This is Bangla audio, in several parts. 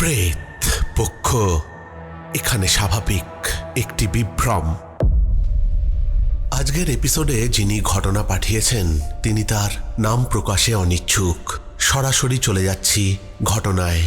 প্রেত পক্ষ, এখানে স্বাভাবিক একটি বিভ্রম। আজকের এপিসোডে যিনি ঘটনা পাঠিয়েছেন, তিনি তার নাম প্রকাশে অনিচ্ছুক। সরাসরি চলে যাচ্ছি ঘটনায়।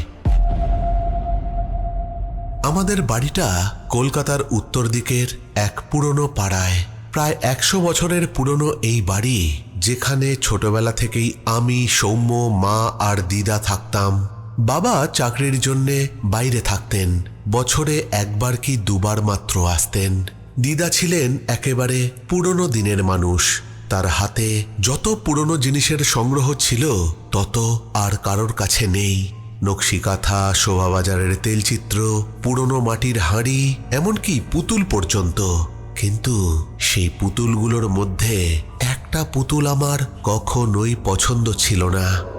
আমাদের বাড়িটা কলকাতার উত্তর দিকের এক পুরনো পাড়ায়। প্রায় একশো বছরের পুরনো এই বাড়ি, যেখানে ছোটবেলা থেকেই আমি, সৌম্য, মা আর দিদা থাকতাম। বাবা চাকরির জন্যে বাইরে থাকতেন। বছরে একবার কি দুবার মাত্র আসতেন। দিদা ছিলেন একেবারে পুরনো দিনের মানুষ। তার হাতে যত পুরনো জিনিসের সংগ্রহ ছিল, তত আর কারোর কাছে নেই। নকশিকাথা, শোভাবাজারের তেলচিত্র, পুরনো মাটির হাঁড়ি, এমনকি পুতুল পর্যন্ত। কিন্তু সেই পুতুলগুলোর মধ্যে একটা পুতুল আমার কখনোই পছন্দ ছিল না।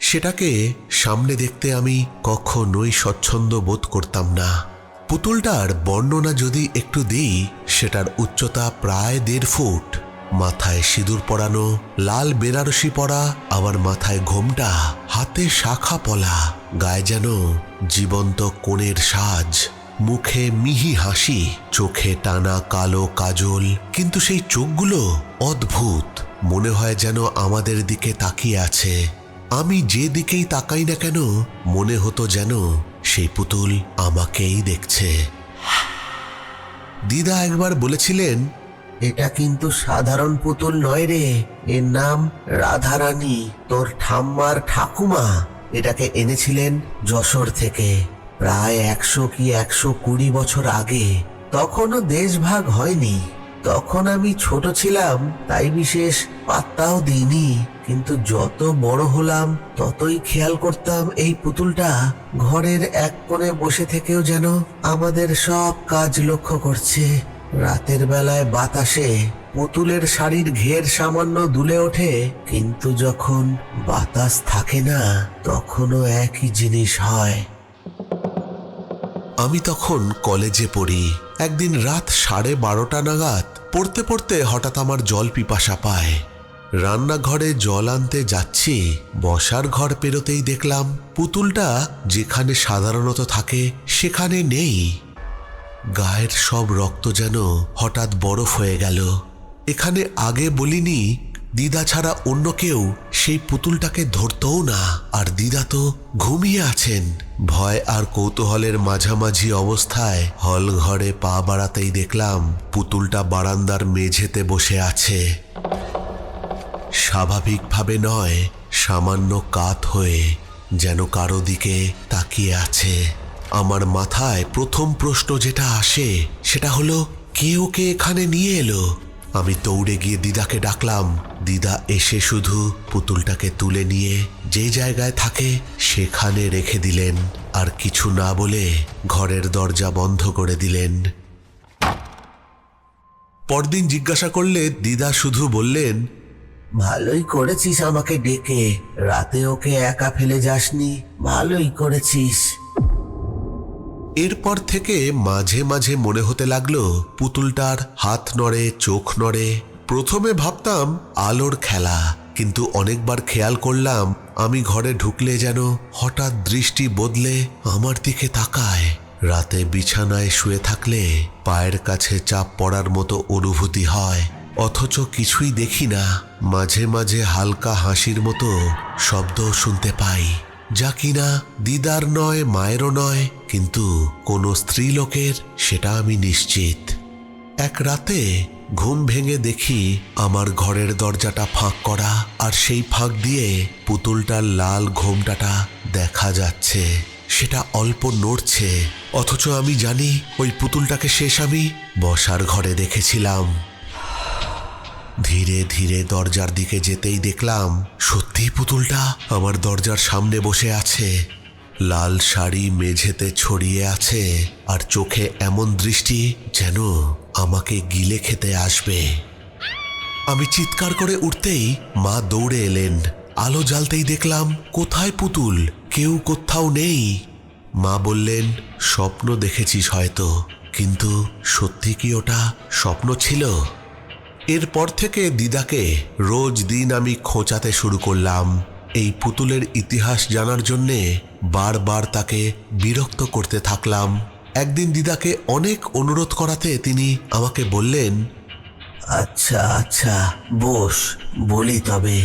সেটাকে সামনে দেখতে আমি কখনোই স্বচ্ছন্দ বোধ করতাম না। পুতুলটার বর্ণনা যদি একটু দিই, সেটার উচ্চতা প্রায় দেড় ফুট। মাথায় সিঁদুর পরানো, লাল বেনারসি পরা, আবার মাথায় ঘোমটা, হাতে শাখা পলা, গায়ে যেন জীবন্ত কোণের সাজ। মুখে মিহি হাসি, চোখে টানা কালো কাজল, কিন্তু সেই চোখগুলো অদ্ভুত। মনে হয় যেন আমাদের দিকে তাকিয়ে আছে। আমি যে দিকেই তাকাই না কেন, মনে হতো যেন সেই পুতুল আমাকেই দেখছে। দিদা একবার বলেছিলেন, এটা কিন্তু সাধারণ পুতুল নয় রে, এর নাম রাধারানী, তোর ঠাম্মার ঠাকুমা। এটাকে এনেছিলেন যশোর থেকে, প্রায় একশো কি একশো কুড়ি বছর আগে। তখনও দেশভাগ হয়নি। তখন আমি ছোট ছিলাম, তাই বিশেষ পাত্তাও দিইনি। কিন্তু যত বড় হলাম, ততই খেয়াল করতাম এই পুতুলটা ঘরের এক কোণে বসে থেকেও যেন আমাদের সব কাজ লক্ষ্য করছে। রাতের বেলায় বাতাসে পুতুলের শাড়ির ঘের সামান্য দুলে ওঠে, কিন্তু যখন বাতাস থাকে না, তখনও একই জিনিস হয়। আমি তখন কলেজে পড়ি। একদিন রাত সাড়ে বারোটা নাগাদ পড়তে পড়তে হঠাৎ আমার জল পিপাসা পায়। রান্নাঘরে জল আনতে যাচ্ছি, বসার ঘর পেরোতেই দেখলাম পুতুলটা যেখানে সাধারণত থাকে সেখানে নেই। গায়ের সব রক্ত যেন হঠাৎ বরফ হয়ে গেল। এখানে আগে বলিনি দিদা ছাড়া অন্য কেউ সেই পুতুলটাকে ধরতও না। আর দিদা তো ঘুমিয়ে আছেন। ভয় আর কৌতূহলের মাঝামাঝি অবস্থায় হল ঘরে পা বাড়াতেই দেখলাম পুতুলটা বারান্দার মেঝেতে বসে আছে। স্বাভাবিকভাবে নয়, সামান্য কাত হয়ে যেন কারও দিকে তাকিয়ে আছে। আমার মাথায় প্রথম প্রশ্ন যেটা আসে সেটা হলো, কে ওকে এখানে নিয়ে এলো? আমি দৌড়ে গিয়ে দিদাকে ডাকলাম। দিদা এসে শুধু পুতুলটাকে তুলে নিয়ে যে জায়গায় থাকে সেখানে রেখে দিলেন। আর কিছু না বলে ঘরের দরজা বন্ধ করে দিলেন। পরদিন জিজ্ঞাসা করলে দিদা শুধু বললেন, ভালোই করেছিস আমাকে ডেকে। রাতে ওকে একা ফেলে যাসনি। ভালোই করেছিস। এরপর থেকে মাঝে মাঝে মনে হতে লাগল, পুতুলটার হাত নড়ে, চোখ নড়ে। প্রথমে ভাবতাম, আলোর খেলা, কিন্তু অনেকবার খেয়াল করলাম, আমি ঘরে ঢুকলে যেন হঠাৎ দৃষ্টি বদলে আমার দিকে তাকায়। রাতে বিছানায় শুয়ে থাকলে পায়ের কাছে চাপ পড়ার মতো অনুভূতি হয়, অথচ কিছুই দেখি না। মাঝে মাঝে হালকা হাসির মতো শব্দ শুনতে পাই, যা কিনা দিদার নয়, মায়েরও নয় কিন্তু কোনো স্ত্রীলোকের সেটা আমি নিশ্চিত। এক রাতে ঘুম ভেঙে দেখি আমার ঘরের দরজাটা ফাঁক করা আর সেই ফাঁক দিয়ে পুতুলটার লাল ঘোমটাটা দেখা যাচ্ছে। সেটা অল্প নড়ছে, অথচ আমি জানি ওই পুতুলটাকে শেষ আমি বসার ঘরে দেখেছিলাম। ধীরে ধীরে দরজার দিকে যেতেই দেখলাম সত্যিই পুতুলটা আমার দরজার সামনে বসে আছে। লাল শাড়ি মেঝেতে ছড়িয়ে আছে আর চোখে এমন দৃষ্টি যেন আমাকে গিলে খেতে আসবে। আমি চিৎকার করে উঠতেই মা দৌড়ে এলেন। আলো জ্বালতেই দেখলাম, কোথায় পুতুল? কেউ কোথাও নেই। মা বললেন, স্বপ্ন দেখেছিস হয়তো, কিন্তু সত্যি কি ওটা স্বপ্ন ছিল? এরপর থেকে দিদাকে রোজ দিন আমি খোঁচাতে শুরু করলাম। এই পুতুলের ইতিহাস জানার জন্যে বারবার তাকে বিরক্ত করতে থাকলাম। একদিন দিদাকে অনেক অনুরোধ করাতে তিনি আমাকে বললেন আচ্ছা আচ্ছা বস, বলি তবে।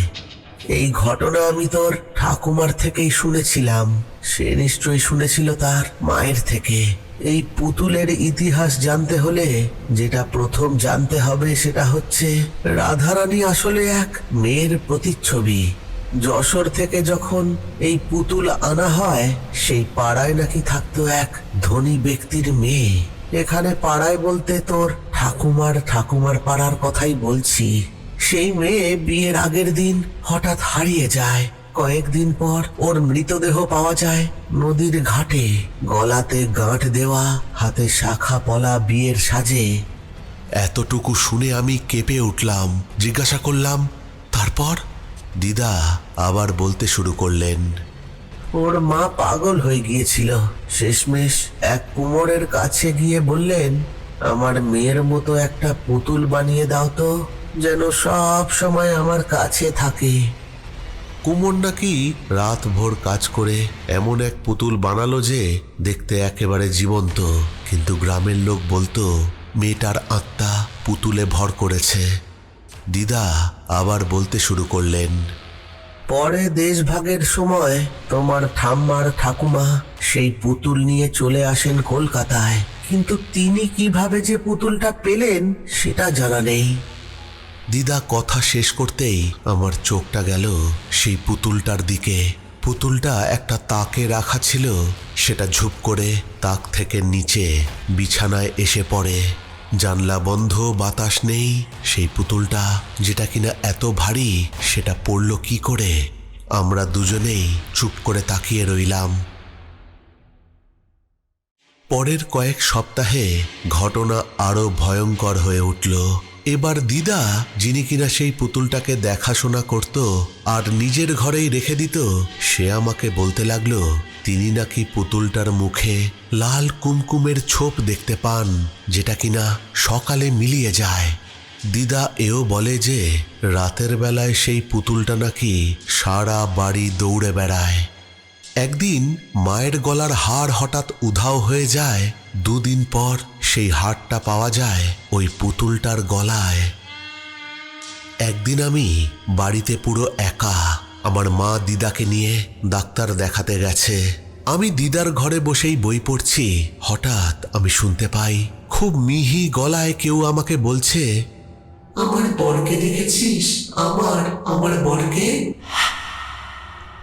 এই ঘটনা আমি তোর ঠাকুমার থেকেই শুনেছিলাম। সে নিশ্চয়ই শুনেছিল তার মায়ের থেকে। এই পুতুলের ইতিহাস জানতে হলে যেটা প্রথম জানতে হবে সেটা হচ্ছে, রাধারানী আসলে এক মেয়ের প্রতিচ্ছবি। যশোর থেকে যখন এই পুতুল আনা হয়, সেই পাড়ায় নাকি থাকতো এক ধনী ব্যক্তির মেয়ে। এখানে পাড়ায় বলতে তোর ঠাকুমার ঠাকুমার পাড়ার কথাই বলছি। সেই মেয়ে বিয়ের আগের দিন হঠাৎ হারিয়ে যায়। কয়েকদিন পর ওর মৃতদেহ পাওয়া যায় নদীর ঘাটে। গলাতে গাঁট দেওয়া, হাতে শাখা পলা বিয়ের সাজে। এতটুকু শুনে আমি কেঁপে উঠলাম, জিজ্ঞাসা করলাম, তারপর? দিদা আবার বলতে শুরু করলেন ওর মা পাগল হয়ে গিয়েছিল। শেষমেশ এক কুমোরের কাছে গিয়ে বললেন আমার মেয়ের মতো একটা পুতুল বানিয়ে দাও তো যেন সব সময় আমার কাছে থাকে। কুমোর নাকি রাত ভোর কাজ করে এমন এক পুতুল বানালো যে দেখতে একেবারে জীবন্ত। কিন্তু গ্রামের লোক বলতো মেয়েটার আত্মা পুতুলে ভর করেছে। দিদা আবার বলতে শুরু করলেন, পরে দেশভাগের সময় তোমার ঠাম্মার ঠাকুমা সেই পুতুল নিয়ে চলে আসেন কলকাতায়। কিন্তু তিনি কীভাবে যে পুতুলটা পেলেন সেটা জানা নেই। দিদা কথা শেষ করতেই আমার চোখটা গেল সেই পুতুলটার দিকে। পুতুলটা একটা তাকে রাখা ছিল, সেটা ঝুপ করে তাক থেকে নিচে বিছানায় এসে পড়ে। জানলা বন্ধ, বাতাস নেই, সেই পুতুলটা যেটা কিনা এত ভারী, সেটা পড়ল কি করে? আমরা দুজনেই চুপ করে তাকিয়ে রইলাম। পরের কয়েক সপ্তাহে ঘটনা আরও ভয়ঙ্কর হয়ে উঠল। এবার দিদা, যিনি কিনা সেই পুতুলটাকে দেখাশোনা করত আর নিজের ঘরেই রেখে দিত, সে আমাকে বলতে লাগল তিনি নাকি পুতুলটার মুখে লাল কুমকুমের ছোপ দেখতে পান, যেটা কিনা সকালে মিলিয়ে যায়। দিদা এও বলে যে, রাতের বেলায় সেই পুতুলটা নাকি সারা বাড়ি দৌড়ে বেড়ায়। একদিন মায়ের গলার হার হঠাৎ উধাও হয়ে যায়, দুদিন পর সেই হাড়টা পাওয়া যায় ওই পুতুলটার গলায়। একদিন আমি বাড়িতে পুরো একা আমার মা দিদাকে নিয়ে ডাক্তার দেখাতে গেছে। আমি দিদার ঘরে বসেই বই পড়ছি। হঠাৎ আমি শুনতে পাই, খুব মিহি গলায় কেউ আমাকে বলছে, আমার বরকে দেখেছিস? আমার আমার বরকে?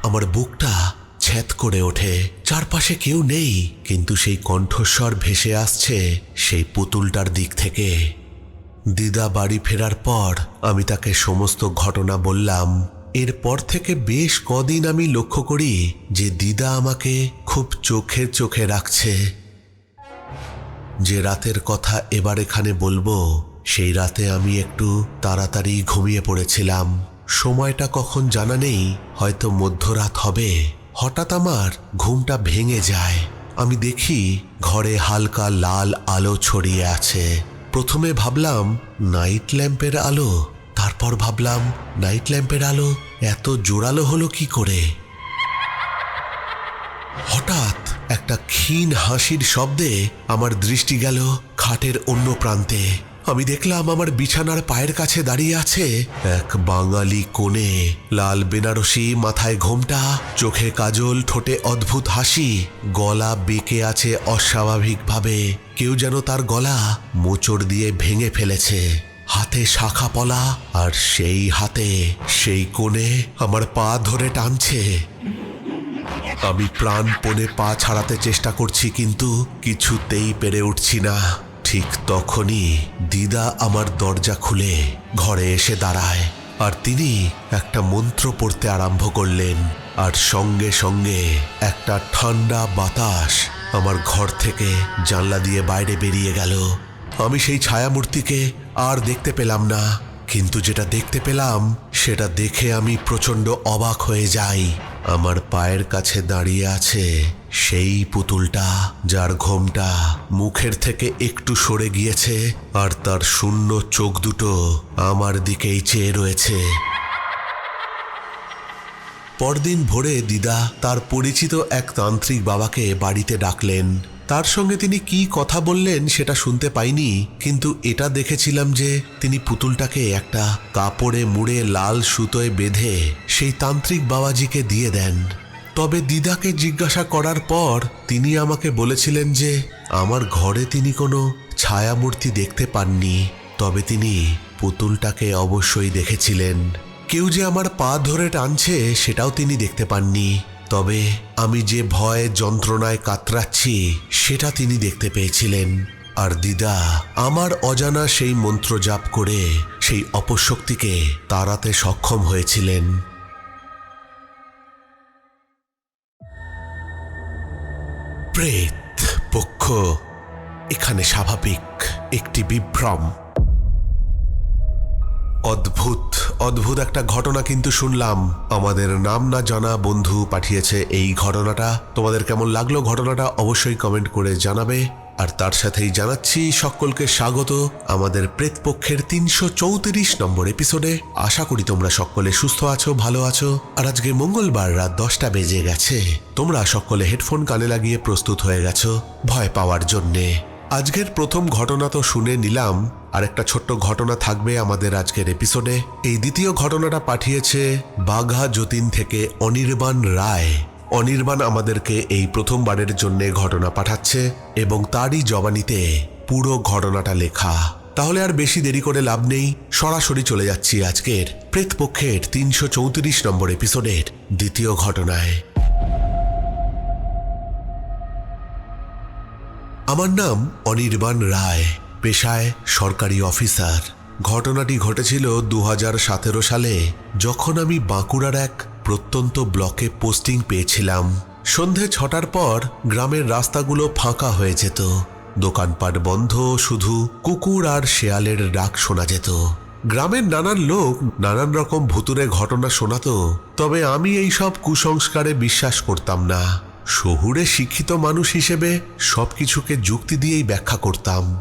আমার বুকটা ছ্যাদ করে ওঠে। চারপাশে কেউ নেই, কিন্তু সেই কণ্ঠস্বর ভেসে আসছে সেই পুতুলটার দিক থেকে। দিদা বাড়ি ফেরার পর আমি তাকে সমস্ত ঘটনা বললাম। এরপর থেকে বেশ কদিন আমি লক্ষ্য করি যে দিদা আমাকে খুব চোখে চোখে রাখছে। যে রাতের কথা এবার এখানে বলব, সেই রাতে আমি একটু তাড়াতাড়ি ঘুমিয়ে পড়েছিলাম। সময়টা কখন জানা নেই, হয়তো মধ্যরাত হবে। হঠাৎ আমার ঘুমটা ভেঙে যায়। আমি দেখি ঘরে হালকা লাল আলো ছড়িয়ে আছে। প্রথমে ভাবলাম, নাইট ল্যাম্পের আলো? তারপর ভাবলাম, নাইট ল্যাম্পের আলো এত জোরালো হলো কি করে? হঠাৎ একটা ক্ষীণ হাসির শব্দে আমার দৃষ্টি গেল খাটের অন্য প্রান্তে। আমি দেখলাম আমার বিছানার পায়ের কাছে দাঁড়িয়ে আছে এক বাঙালি কোণে, লাল বেনারসি, মাথায় ঘোমটা, চোখে কাজল, ঠোঁটে অদ্ভুত হাসি, গলা বেঁকে আছে অস্বাভাবিকভাবে। কেউ যেন তার গলা মোচড় দিয়ে ভেঙে ফেলেছে। হাতে শাখা পলা আর সেই হাতে, সেই কোণে আমার পা ধরে টানছে। আমি প্রাণপণে পা ছাড়াতে চেষ্টা করছি কিন্তু কিছুতেই পেরে উঠছি না। ঠিক তখনই দিদা আমার দরজা খুলে ঘরে এসে দাঁড়ায় আর তিনি একটা মন্ত্র পড়তে আরম্ভ করলেন আর সঙ্গে সঙ্গে একটা ঠান্ডা বাতাস আমার ঘর থেকে জানলা দিয়ে বাইরে বেরিয়ে গেল। আমি সেই ছায়ামূর্তিকে আর দেখতে পেলাম না। কিন্তু যেটা দেখতে পেলাম, সেটা দেখে আমি প্রচণ্ড অবাক হয়ে যাই। আমার পায়ের কাছে দাঁড়িয়ে আছে সেই পুতুলটা, যার ঘোমটা মুখের থেকে একটু সরে গিয়েছে, আর তার শূন্য চোখ দুটো আমার দিকেই চেয়ে রয়েছে। পরদিন ভোরে দিদা তার পরিচিত এক তান্ত্রিক বাবাকে বাড়িতে ডাকলেন। তার সঙ্গে তিনি কি কথা বললেন সেটা শুনতে পাইনি, কিন্তু এটা দেখেছিলাম যে তিনি পুতুলটাকে একটা কাপড়ে মুড়ে লাল সুতোয় বেঁধে সেই তান্ত্রিক বাবাজিকে দিয়ে দেন। তবে দিদাকে জিজ্ঞাসা করার পর তিনি আমাকে বলেছিলেন যে আমার ঘরে তিনি কোনো ছায়ামূর্তি দেখতে পাননি, তবে তিনি পুতুলটাকে অবশ্যই দেখেছিলেন। কেউ যে আমার পা ধরে টানছে সেটাও তিনি দেখতে পাননি। তবে আমি যে ভয় যন্ত্রণায় কাতরাচ্ছি, সেটা তিনি দেখতে পেয়েছিলেন। আর দিদা, আমার অজানা সেই মন্ত্র জাপ করে সেই অপশক্তিকে তাড়াতে সক্ষম হয়েছিলেন। প্রেত পক্ষ, এখানে স্বাভাবিক একটি বিভ্রম। অদ্ভুত অদ্ভুত একটা ঘটনা কিন্তু শুনলাম। আমাদের নাম না জানা বন্ধু পাঠিয়েছে এই ঘটনাটা। তোমাদের কেমন লাগল ঘটনাটা অবশ্যই কমেন্ট করে জানাবে। আর তার সাথেই জানাচ্ছি সকলকে স্বাগত আমাদের প্রেতপক্ষের তিনশো চৌত্রিশ নম্বর এপিসোডে। আশা করি তোমরা সকলে সুস্থ আছো, ভালো আছো। আর আজকে মঙ্গলবার রাত দশটা বেজে গেছে। তোমরা সকলে হেডফোন কানে লাগিয়ে প্রস্তুত হয়ে গেছো। ভয় পাওয়ার জন্যে। আজকের প্রথম ঘটনা তো শুনে নিলাম, আর একটা ছোট্ট ঘটনা থাকবে আমাদের আজকের এপিসোডে এই দ্বিতীয় ঘটনাটা পাঠিয়েছে বাঘা যতীন থেকে অনির্বাণ রায়। অনির্বাণ আমাদেরকে এই প্রথমবারের জন্য ঘটনা পাঠাচ্ছে, এবং তারই জবানিতে পুরো ঘটনাটা লেখা। তাহলে আর বেশি দেরি করে লাভ নেই, সরাসরি চলে যাচ্ছি আজকের প্রেতপক্ষের তিনশো চৌত্রিশ নম্বর এপিসোডের দ্বিতীয় ঘটনায়। আমার নাম অনির্বাণ রায়, পেশায় সরকারি অফিসার। ঘটনাটি ঘটেছিল দু হাজার সতেরো সালে, যখন আমি বাঁকুড়ার এক প্রত্যন্ত ব্লকে পোস্টিং পেয়েছিলাম। সন্ধে ছটার পর গ্রামের রাস্তাগুলো ফাঁকা হয়ে যেত। দোকানপাট বন্ধ, শুধু কুকুর আর শেয়ালের ডাক শোনা যেত। গ্রামের নানান লোক নানান রকম ভুতুরে ঘটনা শোনাতো, তবে আমি এই সব কুসংস্কারে বিশ্বাস করতাম না। শহুরে শিক্ষিত মানুষ হিসেবে সবকিছুকে যুক্তি দিয়েই ব্যাখ্যা করতাম।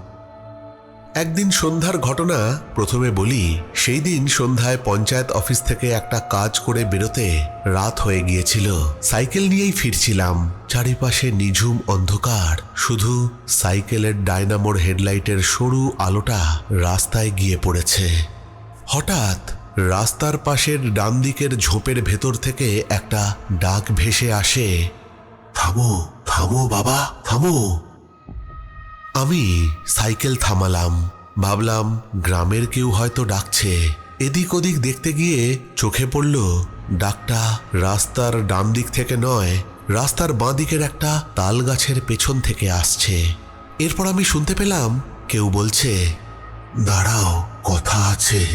একদিন সন্ধ্যার ঘটনা, প্রথমে বলি, সেই দিন সন্ধ্যায় পঞ্চায়েত অফিস থেকে একটা কাজ করে বেরোতে রাত হয়ে গিয়েছিল। সাইকেল নিয়েই ফিরছিলাম। চারিপাশে নিঝুম অন্ধকার। শুধু সাইকেলের ডায়নামোর হেডলাইটের সরু আলোটা রাস্তায় গিয়ে পড়েছে। হঠাৎ রাস্তার পাশের ডান দিকের ঝোপের ভেতর থেকে একটা ডাক ভেসে আসে। থামো থামো বাবা, থামো। আমি সাইকেল থামালাম, ভাবলাম গ্রামের কেউ হয়তো ডাকছে। এদিক ওদিক দেখতে গিয়ে চোখে পড়ল, ডাকটা রাস্তার ডান দিক থেকে নয়, রাস্তার বাঁ দিকের একটা তাল গাছের পেছন থেকে আসছে। এরপর আমি শুনতে পেলাম, কেউ বলছে, দাঁড়াও, কথা আছে।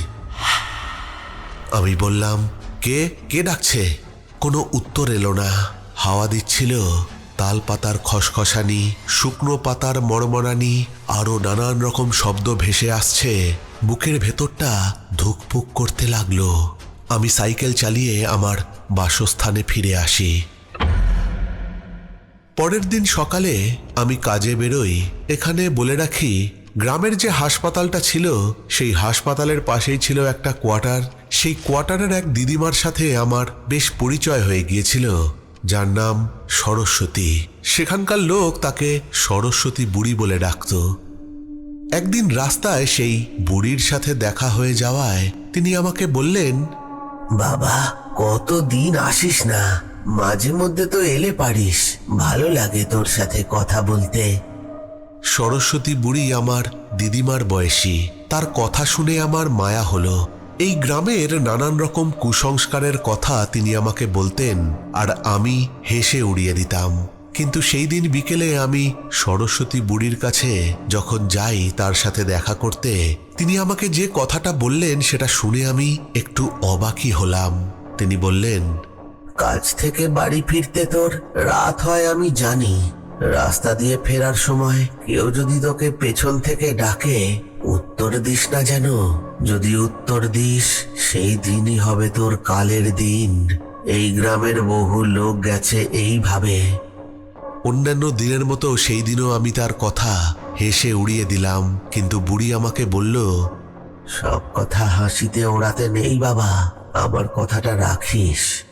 আমি বললাম, কে কে ডাকছে? কোনো উত্তর এলো না। হাওয়া দিচ্ছিল তাল পাতার খসখসানি, শুকনো পাতার মরমরানি আরও নানান রকম শব্দ ভেসে আসছে। বুকের ভেতরটা ধুকপুক করতে লাগল। আমি সাইকেল চালিয়ে আমার বাসস্থানে ফিরে আসি। পরের দিন সকালে আমি কাজে বেরোই। এখানে বলে রাখি, গ্রামের যে হাসপাতালটা ছিল, সেই হাসপাতালের পাশেই ছিল একটা কোয়ার্টার। সেই কোয়ার্টারের এক দিদিমার সাথে আমার বেশ পরিচয় হয়ে গিয়েছিল। যার নাম সরস্বতী। সেখানকার লোক তাকে সরস্বতী বুড়ি বলে ডাকত। একদিন রাস্তায় সেই বুড়ির সাথে দেখা হয়ে যাওয়ায় তিনি আমাকে বললেন বাবা কতদিন আসিস না? মাঝে মধ্যে তো এলে পারিস। ভালো লাগে তোর সাথে কথা বলতে। সরস্বতী বুড়ি আমার দিদিমার বয়সী। তার কথা শুনে আমার মায়া হলো। এই গ্রামের নানান রকম কুসংস্কারের কথা তিনি আমাকে বলতেন, আর আমি হেসে উড়িয়ে দিতাম। কিন্তু সেই দিন বিকেলে আমি সরস্বতী বুড়ির কাছে যখন যাই তার সাথে দেখা করতে, তিনি আমাকে যে কথাটা বললেন সেটা শুনে আমি একটু অবাকই হলাম। তিনি বললেন, কাজ থেকে বাড়ি ফিরতে তোর রাত হয় আমি জানি। রাস্তা দিয়ে ফেরার সময় কেউ যদি তোকে পেছন থেকে ডাকে উত্তর দিস না যেন। যদি উত্তর দিস সেই দিনই হবে তোর কালের দিন। এই গ্রামের বহু লোক গেছে এইভাবে। অন্যান্য দিনের মতো সেই দিনও আমি তার কথা হেসে উড়িয়ে দিলাম কিন্তু বুড়ি আমাকে বলল সব কথা হাসিতে ওড়াতে নেই বাবা আমার কথাটা রাখিস।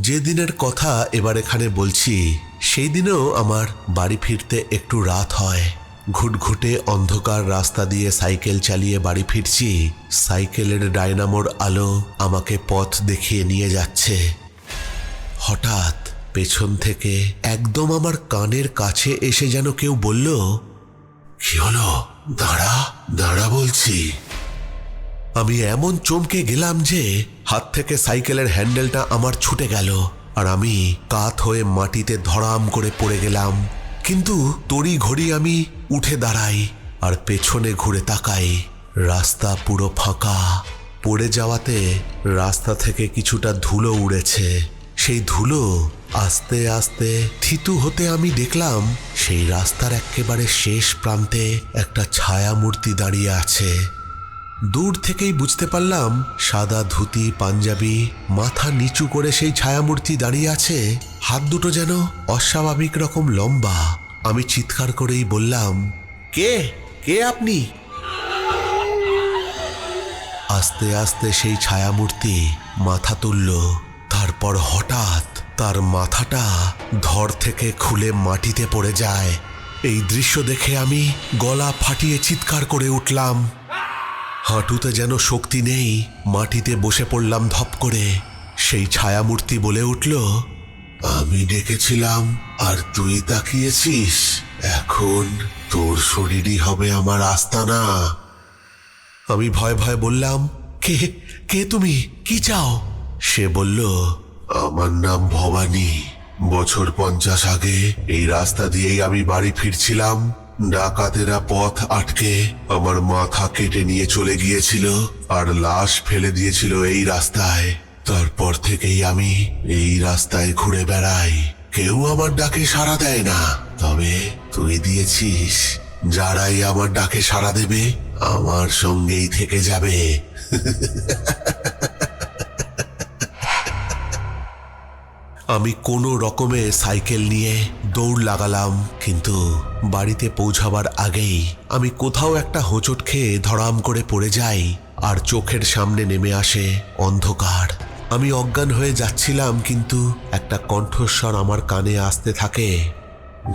যে দিনের কথা এবার এখানে বলছি সেই দিনেও আমার বাড়ি ফিরতে একটু রাত হয়। ঘুটঘুটে অন্ধকার রাস্তা দিয়ে সাইকেল চালিয়ে বাড়ি ফিরছি। সাইকেলের ডায়নামোর আলো আমাকে পথ দেখিয়ে নিয়ে যাচ্ছে। হঠাৎ পেছন থেকে একদম আমার কানের কাছে এসে যেন কেউ বলল, কি হলো? দাঁড়া দাঁড়া বলছি। আমি এমন চমকে গেলাম যে হাত থেকে সাইকেলের হ্যান্ডেলটা আমার ছুটে গেল, আর আমি কাত হয়ে মাটিতে ধরাম করে পড়ে গেলাম। কিন্তু তড়ি ঘড়ি আমি উঠে দাঁড়াই আর পেছনে ঘুরে তাকাই। রাস্তা পুরো ফাঁকা। পড়ে যাওয়াতে রাস্তা থেকে কিছুটা ধুলো উড়েছে। সেই ধুলো আস্তে আস্তে থিতু হতে আমি দেখলাম সেই রাস্তার একেবারে শেষ প্রান্তে একটা ছায়া মূর্তি দাঁড়িয়ে আছে। দূর থেকেই বুঝতে পারলাম সাদা ধুতি, পাঞ্জাবি, মাথা নিচু করে সেই ছায়ামূর্তি দাঁড়িয়ে আছে, হাত দুটো যেন অস্বাভাবিক রকম লম্বা। আমি চিৎকার করেই বললাম, কে? কে আপনি? আস্তে আস্তে সেই ছায়ামূর্তি মাথা তুলল। তারপর হঠাৎ তার মাথাটা ধর থেকে খুলে মাটিতে পড়ে যায়। এই দৃশ্য দেখে আমি গলা ফাটিয়ে চিৎকার করে উঠলাম। হাঁটুতে যেন শক্তি নেই, মাটিতে বসে পড়লাম ধপ করে। সেই ছায়ামূর্তি বলে উঠল, আমি ডেকেছিলাম, আর তুই তাকিয়েছিস? এখন তোর শরীরই হবে আমার আস্তানা। আমি ভয় ভয় বললাম, কে কে তুমি? কি চাও? সে বলল, আমার নাম ভবানী। বছর পঞ্চাশ আগে এই রাস্তা দিয়েই আমি বাড়ি ফিরছিলাম। ডাকাতেরা পথ আটকে আমার মাথা কেটে নিয়ে চলে গিয়েছিল আর লাশ ফেলে দিয়েছিল এই রাস্তায়। তারপর থেকেই আমি এই রাস্তায় ঘুরে বেড়াই। কেউ আমার ডাকে সাড়া দেয় না। তবে তুই দিয়েছিস। যারাই আমার ডাকে সাড়া দেবে, আমার সঙ্গেই থেকে যাবে। আমি কোনো রকমে সাইকেল নিয়ে দৌড় লাগালাম, কিন্তু বাড়িতে পৌঁছাবার আগেই আমি কোথাও একটা হোঁচট খেয়ে ধরাম করে পড়ে যাই আর চোখের সামনে নেমে আসে অন্ধকার। আমি অজ্ঞান হয়ে যাচ্ছিলাম, কিন্তু একটা কণ্ঠস্বর আমার কানে আসতে থাকে,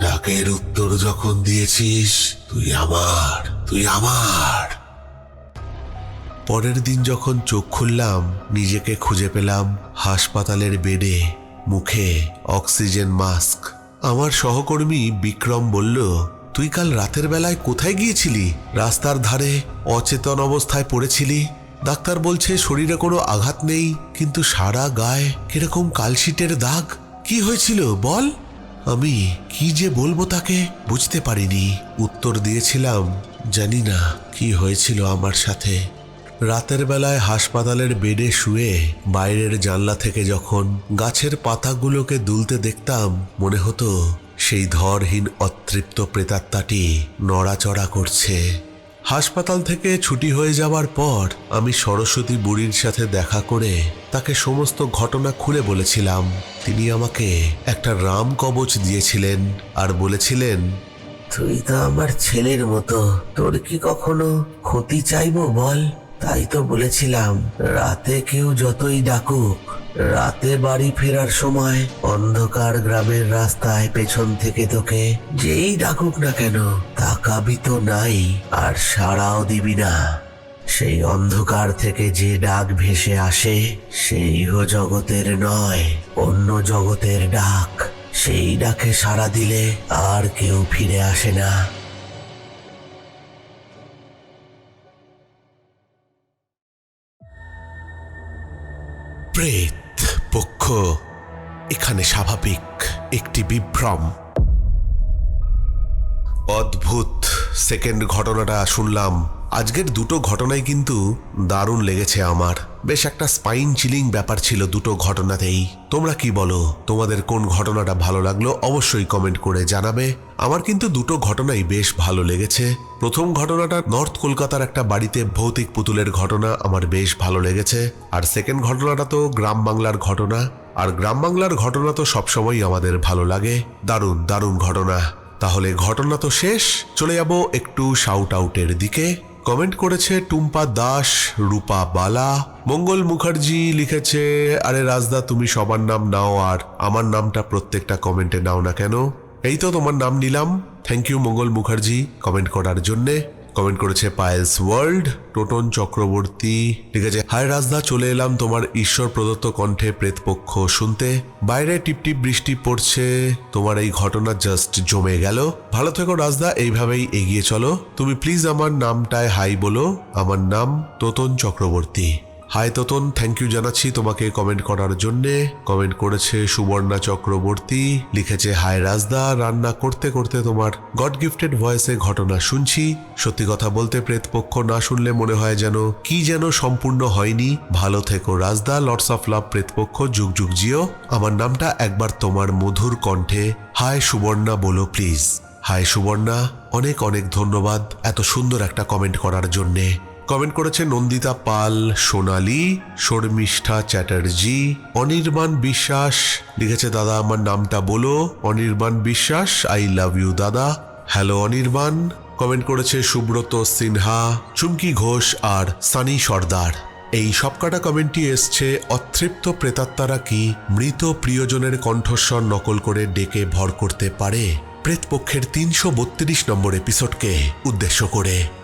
ডাকের উত্তর যখন দিয়েছিস, তুই আমার তুই আমার। পরের দিন যখন চোখ খুললাম, নিজেকে খুঁজে পেলাম হাসপাতালের বেডে। মুখে অক্সিজেন মাস্ক। আমার সহকর্মী বিক্রম বলল, তুই কাল রাতের বেলায় কোথায় গিয়েছিলি? রাস্তার ধারে অচেতন অবস্থায় পড়েছিলি? ডাক্তার বলছে, শরীরে কোনো আঘাত নেই, কিন্তু সারা গায়ে কীরকম কালশিটের দাগ। কি হয়েছিল, বল? আমি, কি যে বলব তাকে, বুঝতে পারিনি। উত্তর দিয়েছিলাম, জানি না কি হয়েছিল আমার সাথে। রাতের বেলায় হাসপাতালের বেডে শুয়ে বাইরের জানলা থেকে যখন গাছের পাতাগুলোকে দুলতে দেখতাম, মনে হতো সেই ধরহীন অতৃপ্ত প্রেতাত্মাটি নড়াচড়া করছে। হাসপাতাল থেকে ছুটি হয়ে যাওয়ার পর আমি সরস্বতী বুড়ির সাথে দেখা করে তাকে সমস্ত ঘটনা খুলে বলেছিলাম। তিনি আমাকে একটা রাম কবচ দিয়েছিলেন আর বলেছিলেন, তুই তো আমার ছেলের মতো, তোর কি কখনো ক্ষতি চাইব বল? তাই তো বলেছিলাম, রাতে কেউ যতই ডাকুক, রাতে বাড়ি ফেরার সময় অন্ধকার গ্রামের রাস্তায় পেছন থেকে তোকে যেই ডাকুক না কেন, তাকাবি তো নাই আর সাড়াও দিবি না। সেই অন্ধকার থেকে যে ডাক ভেসে আসে, সেই হো জগতের নয়, অন্য জগতের ডাক। সেই ডাকে সাড়া দিলে আর কেউ ফিরে আসে না। প্রেত পক্ষ এখানে স্বাভাবিক একটি বিভ্রম। অদ্ভুত সেকেন্ড ঘটনাটা শুনলাম। আজকের দুটো ঘটনাই কিন্তু দারুণ লেগেছে আমার। বেশ একটা স্পাইন চিলিং ব্যাপার ছিল দুটো ঘটনাতেই। তোমরা কি বলো, তোমাদের কোন ঘটনাটা ভালো লাগল অবশ্যই কমেন্ট করে জানাবে। আমার কিন্তু দুটো ঘটনাই বেশ ভালো লেগেছে। প্রথম ঘটনাটা নর্থ কলকাতার একটা বাড়িতে ভৌতিক পুতুলের ঘটনা আমার বেশ ভালো লেগেছে। আর সেকেন্ড ঘটনাটা তো গ্রাম বাংলার ঘটনা। আর গ্রাম বাংলার ঘটনা তো সবসময়ই আমাদের ভালো লাগে। দারুণ দারুণ ঘটনা। তাহলে ঘটনা তো শেষ, চলে যাব একটু শাউট আউটের দিকে। কমেন্ট করেছে টুম্পা দাস, রূপা বালা। মঙ্গল মুখার্জি লিখেছে, আরে রাজদা, তুমি সবার নাম নাও আর আমার নামটা প্রত্যেকটা কমেন্টে নাও না কেন? এই তো তোমার নাম নিলাম। Thank you Mangal Mukherjee comment করার জন্যে। কমেন্ট করেছে পায়েলস ওয়ার্ল্ড টোটন চক্রবর্তী ঠিক আছে? হায় রাজদা চলে এলাম তোমার ঈশ্বর প্রদত্ত কণ্ঠে প্রেতপক্ষ শুনতে। বাইরে টিপটিপ বৃষ্টি পড়ছে, তোমার এই ঘটনা জাস্ট জমে গেল। ভালো থেকো রাজদা এইভাবেই এগিয়ে চলো। তুমি প্লিজ আমার নামটায় হাই বলো, আমার নাম Totan Chakraborty hi Totan thank you জানাচ্ছি তোমাকে কমেন্ট করার জন্যে। কমেন্ট করেছে সুবর্ণা চক্রবর্তী। লিখেছে হাই রাজদা। রান্না করতে করতে তোমার গড গিফটেড ভয়েসে ঘটনা শুনছি। সত্যি কথা বলতে প্রেতপক্ষ না শুনলে মনে হয় যেন কি যেন সম্পূর্ণ হয়নি। ভালো থেকো, Rajda. Lords of love Pretpokkho যুগ যুগ, জিও। আমার নামটা একবার তোমার মধুর কণ্ঠে। হাই সুবর্ণা, বলো প্লিজ হাই সুবর্ণা। অনেক অনেক ধন্যবাদ এত সুন্দর একটা কমেন্ট করার জন্যে। কমেন্ট করেছে নন্দিতা পাল, সোনালি, শর্মিষ্ঠা চ্যাটার্জি, অনির্বাণ বিশ্বাস, লিখেছে, দাদা, আমার নামটা বলো। Anirban Biswas I love you দাদা। হ্যালো অনির্বাণ। কমেন্ট করেছে, সুব্রত সিনহা, চুমকি ঘোষ আর সানি সর্দার। এই সবকাটা কমেন্টটি এসছে, অতৃপ্ত প্রেতাত্মারা কি মৃত প্রিয়জনের কণ্ঠস্বর নকল করে ডেকে ভর করতে পারে? প্রেতপক্ষের তিনশো বত্রিশ নম্বর এপিসোডকে উদ্দেশ্য করে।